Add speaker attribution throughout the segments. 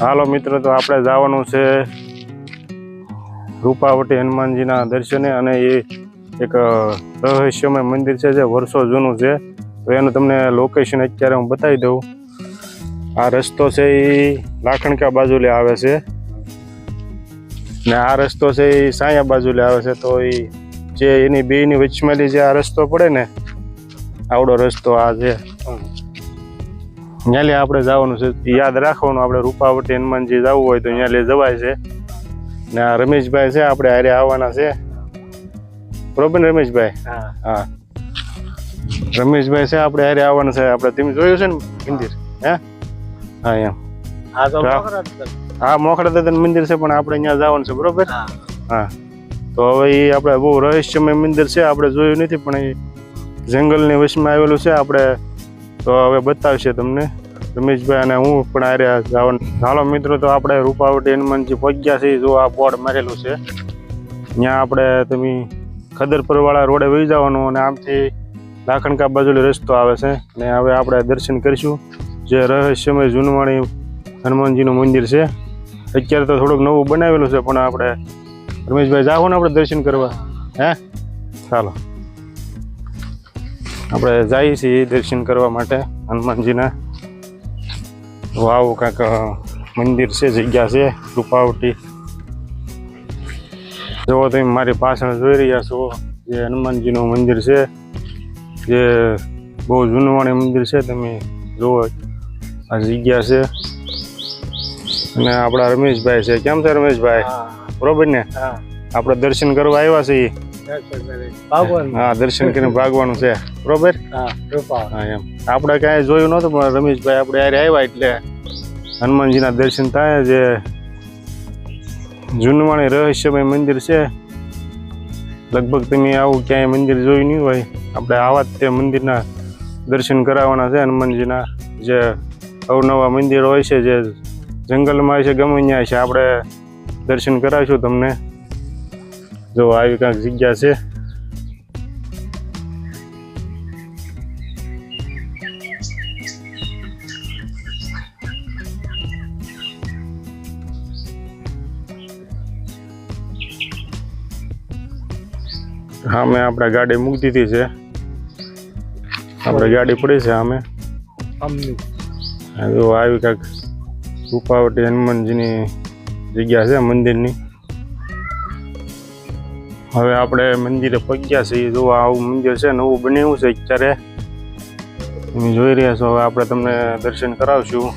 Speaker 1: હાલો મિત્રો, તો આપણે જવાનું છે રૂપાવટી હનુમાનજીના દર્શને અને એ એક રહસ્યમય મંદિર છે જે વર્ષો જૂનું છે. તો એનું તમને લોકેશન અત્યારે હું બતાવી દઉં. આ રસ્તો છે એ લાખણકા બાજુલે આવે છે. ને આ રસ્તો છે એ સાયા બાજુલે આવે છે. તો એ જે એની બેની વચમાંથી જે આ રસ્તો પડે ને, આવડો રસ્તો આ છે. ત્યાં આપણે જવાનું છે. યાદ રાખવાનું આપણે રૂપાવટી હનુમાનજી જવું હોય તો ત્યાં લઈ જવાય છે. ને આ રમેશભાઈ છે આપણે હારે આવવાના છે. બરોબર રમેશભાઈ? હા. રમેશભાઈ છે આપણે હારે આવવાના છે. આપણે તમે જોયું છે ને મંદિર? હે? હા એમ. હા. મોખડા દાદા મંદિર છે પણ આપણે અહીંયા જવાનું છે બરોબર?
Speaker 2: હા.
Speaker 1: હા. તો હવે એ આપણે બહુ રહસ્યમય મંદિર છે આપણે જોયું નથી પણ એ જંગલની વચમાં આવેલું છે આપણે તો હવે બતાવશે તમને. રમેશભાઈ અને હું પણ આરે જવાનું. હાલો મિત્રો, તો આપણે રૂપાવટી હનુમાનજી પહોંચ્યા છીએ. જો આ બોર્ડ મારેલું છે. ત્યાં આપણે તમે ખદરપરવાળા રોડે વહી જવાનું અને આમથી લાખણકા બાજુનો રસ્તો આવે છે. ને હવે આપણે દર્શન કરીશું. જે રહસ્યમય જૂનવાણી હનુમાનજીનું મંદિર છે. અત્યારે તો થોડુંક નવું બનાવેલું છે, પણ આપણે રમેશભાઈ જાઓ ને આપણે દર્શન કરવા. હે? ચાલો આપણે જઈએ છીએ દર્શન કરવા માટે હનુમાનજીના. વાવ કાંક મંદિર છે જગ્યા છે રૂપાવટી. જો તમે મારી પાછળ જોઈ રહ્યા છો જે હનુમાનજીનું મંદિર છે. જે બહુ જૂનવાણી મંદિર છે તમે જુઓ. આ જગ્યા છે. અને આપણા રમેશભાઈ છે. કેમ છે રમેશભાઈ. બરોબર ને? આપણે દર્શન કરવા આવ્યા છીએ. હા દર્શન કરીને ભાગવાનું છે. બરોબર?
Speaker 2: હા
Speaker 1: એમ. આપણે કાંઈ જોયું નહોતું પણ રમેશભાઈ આપણે હારે આવ્યા એટલે હનુમાનજીના દર્શન થાય જે જૂનવાણી રહસ્યમય મંદિર છે. લગભગ તમે આવું ક્યાંય મંદિર જોયું નહીં હોય. આપણે આવા જ તે મંદિરના દર્શન કરાવવાના છે. હનુમાનજીના જે અવનવા મંદિરો હોય છે જે જંગલમાં છે ગમે ત્યાં છે આપણે દર્શન કરાવીશું તમને. જો આવી કાંઈક જગ્યા છે. સામે આપણે ગાડી મૂકી દીધી છે. આપણે ગાડી પડી છે સામે. આવી કાંઈક રૂપાવટી હનુમાનજીની જગ્યા છે મંદિરની. હવે આપણે મંદિરે પગ્યા છીએ. જો આવું મંદિર છે, નવું બન્યું છે અત્યારે. તમે જોઈ રહ્યા છો, હવે આપણે તમને દર્શન કરાવશું.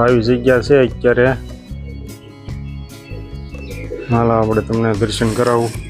Speaker 1: આવી જગ્યા છે અત્યારે. હાલો, આપણે તમને દર્શન કરાવું.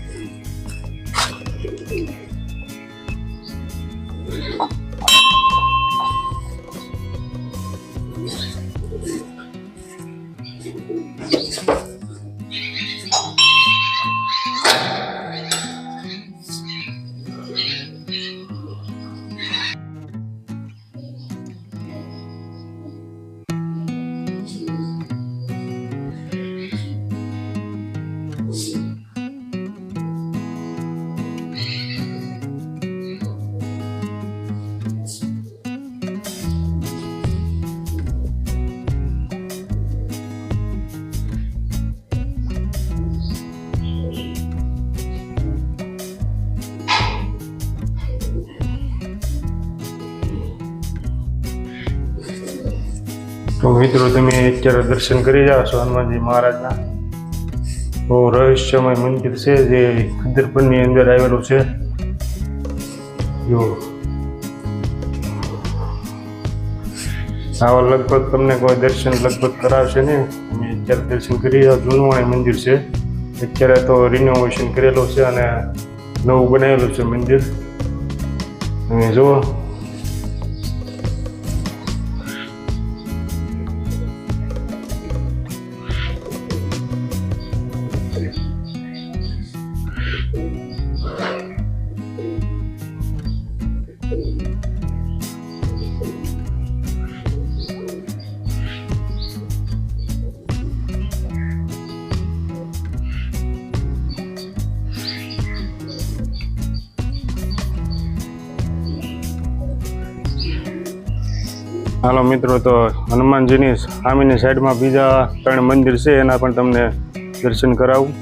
Speaker 1: તો મિત્રો, તમે અત્યારે દર્શન કરી જાઓ છો હનુમાનજી મહારાજના. બહુ રહસ્યમય મંદિર છે જે ખદ્દરપુરની અંદર આવેલું છે. જો. આવા લગભગ તમને કોઈ દર્શન લગભગ કરાવશે નહીં. તમે અત્યારે દર્શન કરી જાઓ જૂનું મંદિર છે. અત્યારે તો રિનોવેશન કરેલું છે અને નવું બનાવેલું છે મંદિર. તમે જુઓ. હાલો મિત્રો, તો હનુમાનજીની સામેની સાઈડમાં બીજા ત્રણ મંદિર છે, એના પણ તમને દર્શન કરાવું.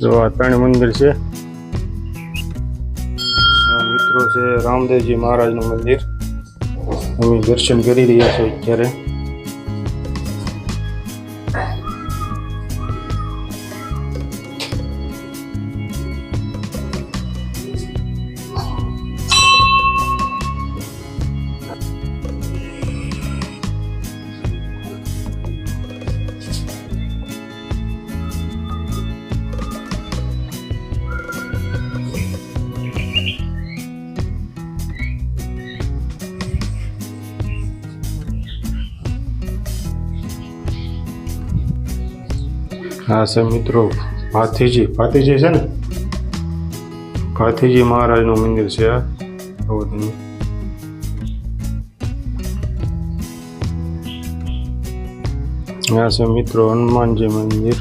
Speaker 1: જો આ ત્રણ મંદિર છે. મિત્રો છે રામદેવજી મહારાજનું મંદિર. અમે દર્શન કરી રહ્યા છીએ અત્યારે. હા સર મિત્રો ભાથીજી ભાથીજી છે ને? ભાથીજી મહારાજનું મંદિર છે આ. આ છે મિત્રો, હનુમાનજી મંદિર.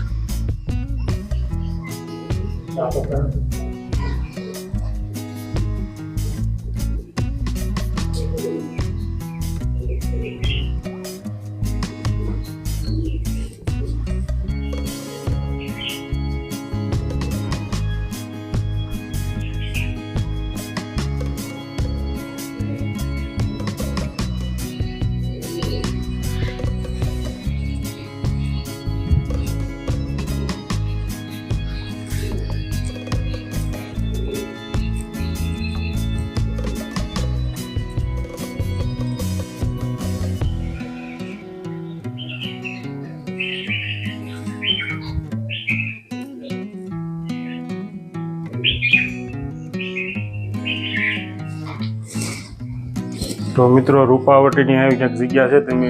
Speaker 1: તો મિત્રો રૂપાવટીની આવી ક્યાંક જગ્યા છે તમે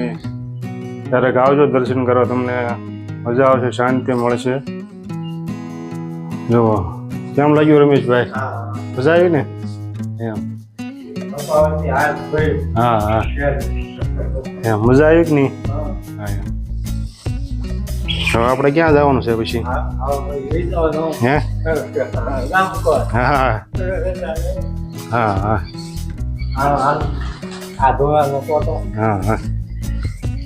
Speaker 1: ક્યારેક આવજો દર્શન કરવા તમને મજા આવશે શાંતિ મળશે. જુઓ કેમ લાગ્યું રમેશભાઈ? મજા આવી ને? એમ. હા હા. એમ મજા આવી કે નહીં? હવે આપણે ક્યાં જવાનું છે પછી?
Speaker 2: હા.
Speaker 1: હા હા. હા હા.
Speaker 2: આ ધોવાનો ફોટો
Speaker 1: હા હા.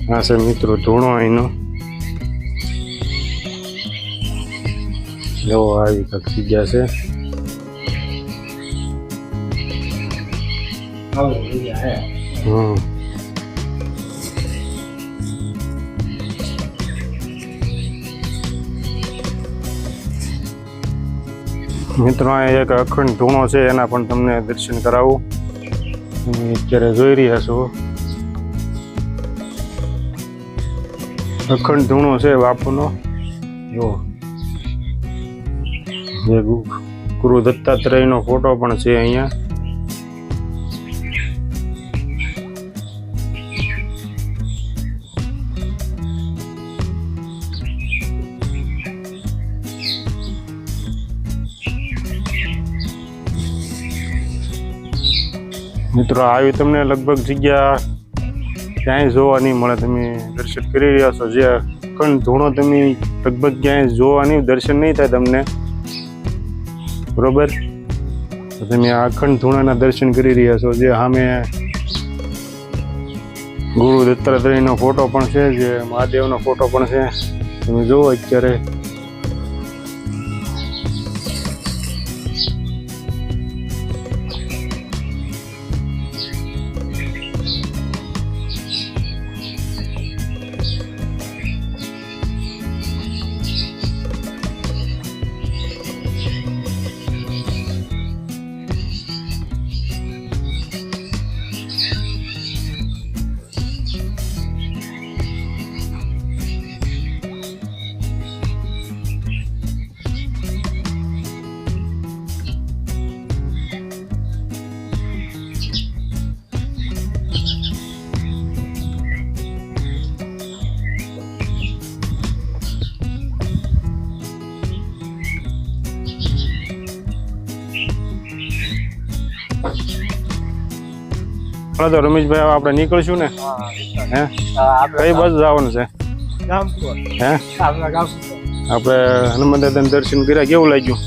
Speaker 1: હા સર મિત્રો ધૂણો અહીંનો જો આવી કંઈક જગ્યા છે. હમ. મિત્રો એક અખંડ ધૂણો છે એના પણ તમને દર્શન કરાવું. અત્યારે જોઈ રહ્યા છો. અખંડ ધૂણો છે બાપુનો. જો. જે ગુરુ દત્તાત્રેયનો ફોટો પણ છે અહીંયા. મિત્રો આવી તમને લગભગ જગ્યા ક્યાંય જોવા નહીં મળે. તમે દર્શન કરી રહ્યા છો. જે અખંડ ધૂણો તમે લગભગ ક્યાંય જોવા નહીં, દર્શન નહીં થાય તમને. બરોબર? તમે આ અખંડ ધૂણાના દર્શન કરી રહ્યા છો. જે સામે ગુરુ દત્તાત્રેયનો ફોટો પણ છે, જે મહાદેવનો ફોટો પણ છે. તમે જુઓ અત્યારે હાલો તો રમેશભાઈ આપણે નીકળશું ને?
Speaker 2: હે?
Speaker 1: કઈ બાજુ જવાનું છે? હે?
Speaker 2: આપણા
Speaker 1: હનુમાન દાદાને દર્શન કર્યા, કેવું લાગ્યું?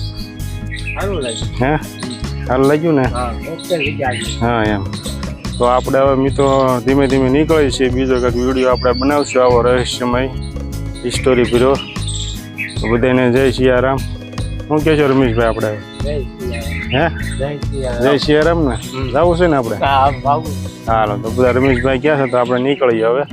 Speaker 1: હે? સારું લાગ્યું ને?
Speaker 2: હા
Speaker 1: હા એમ. તો આપણે હવે મિત્રો ધીમે ધીમે નીકળીએ છીએ. બીજો કંઈક વીડિયો આપણે બનાવશું, આવો રહસ્યમય હિસ્ટોરી પીરો. બધાને જય સિયારામ. શું કહેશો રમેશભાઈ, આપણે. હે?
Speaker 2: જય સિયારામ.
Speaker 1: ને. જવું છે ને આપણે? હાલો તો બધા રમેશભાઈ ક્યાં છે? તો આપણે નીકળીએ હવે.